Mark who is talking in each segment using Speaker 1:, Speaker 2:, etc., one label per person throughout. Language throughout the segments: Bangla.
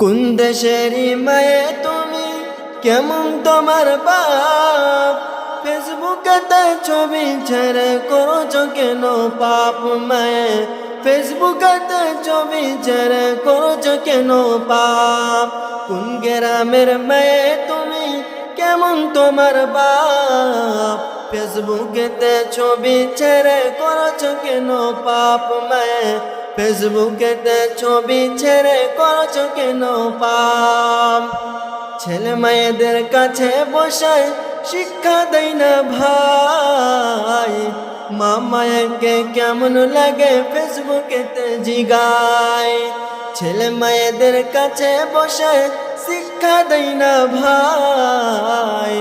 Speaker 1: কোন মায়ে তুমি কেমন তোমার বাপ? ফেসবুকেতে ছবি ছেড়ে করছ কেন পাপ মায়ে? ফেসবুকেতে ছবি ছেড়ে করছ কেন পাপ? কোন গ্রামের মেয়ে তুমি কেমন তোমার বাপ? ফেসবুকেতে ছবি ছেড়ে করছ কেন পাপ মায়ে? ফেসবুকেতে ছবি ছেড়ে করছ কেন পাপ ছেলে মেয়েদের কাছে বসায় শিক্ষা দেয় না ভাই। মা মায়াকে কেমন লাগে ফেসবুকেতে জিগায় ছেলে মেয়েদের কাছে বসায় শিক্ষা দেয় না ভাই।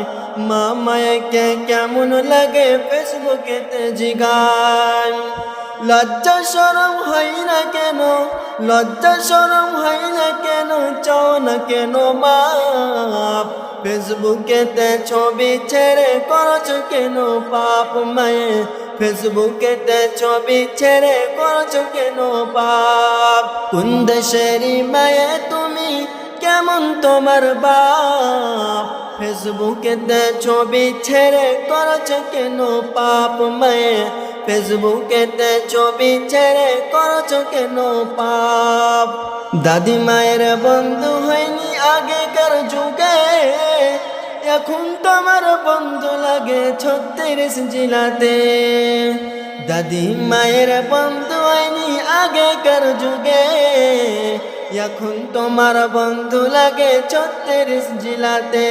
Speaker 1: মা মায়াকে কেমন লাগে ফেসবুকেতে জিগায় লজ্জা সরম হয় না কেন? লজ্জা সরম হয় না কেন? চাও না কেন মাপ? ফেসবুকেতে ছবি ছেড়ে করছ কেন পাপ মায়ে? ফেসবুকেতে ছবি ছেড়ে করছ কেন পাপ? কোন দেশেরই মায়ে তুমি? কেমন তোমার বাপ? ফেসবুকেতে ছবি ছেড়ে করছ কেন পাপ মায়ে? ফেসবুকেতে ছবি ছেড়ে করছ কেন পাপ? দাদি মায়ের বন্ধু হয়নি আগেকার যুগে। এখন তোমার বন্ধু লাগে ছত্রিশ জেলাতে। দাদি মায়ের বন্ধু হয়নি আগেকার যুগে। এখন তোমার বন্ধু লাগে ছত্রিশ জেলাতে।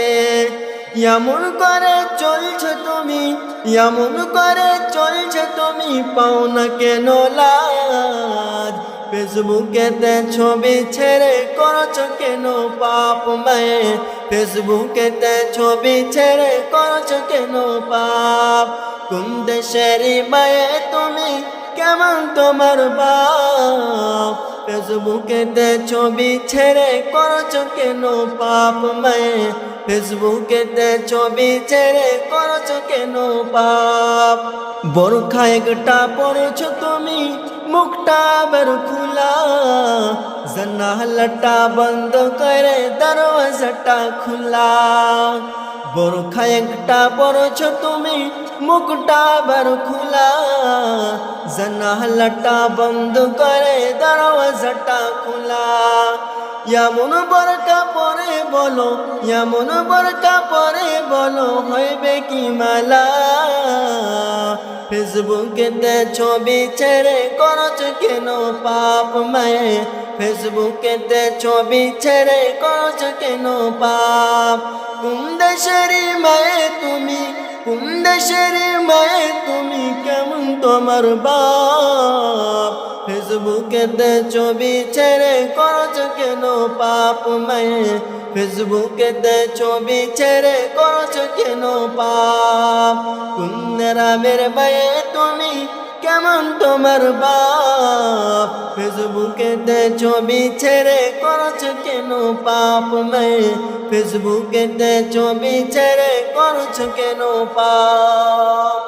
Speaker 1: এমন করে চলছে তুমি, এমন করে চলছে তুমি, পাও না কেন লাজ? ফেসবুকেতে ছবি ছেড়ে করছ কেন পাপ মায়ে? ফেসবুকেতে ছবি ছেড়ে করছ কেন পাপ? কোন দেশেরই মায়ে তুমি, কেমন তোমার বাপ? ফেসবুকেতে ছবি ছেড়ে করছ কেন পাপ মায়ে? ফেসবুকেতে ছবি ছেড়ে করছ কেন পাপ? বোরখা একটা পড়েছো তুমি, মুখটা বের খুলা। জানালাটা বন্ধ করে দরওয়াজাটা খোলা। বোরখা একটা পড়েছো তুমি, মুখটা বের খোলা। জানালাটা বন্ধ করে দরওয়াজাটা খোলা। এমন বরকা পরে বলো, এমন বরকা পরে বলো, হইবে কি মালা? ফেসবুকেতে ছবি ছেড়ে করছ কেন পাপ মায়ে? ফেসবুকেতে ছবি ছেড়ে করছ কেন পাপ? কোন মায়ে তুমি? কোন মায়ে তুমি? কেমন তোমার বাপ? ফেসবুকেতে ছবি ছেড়ে করছ কেন পাপ মায়ে? ফেসবুকেতে ছবি ছেড়ে করছ কেন পাপ? কোন রামের মায়ে তুমি? কেমন তোমার বাপ? ফেসবুকেতে ছবি ছেড়ে করছ কেন পাপ মে ফেসবুকেতে ছবি ছেড়ে করছ কেন পাপ?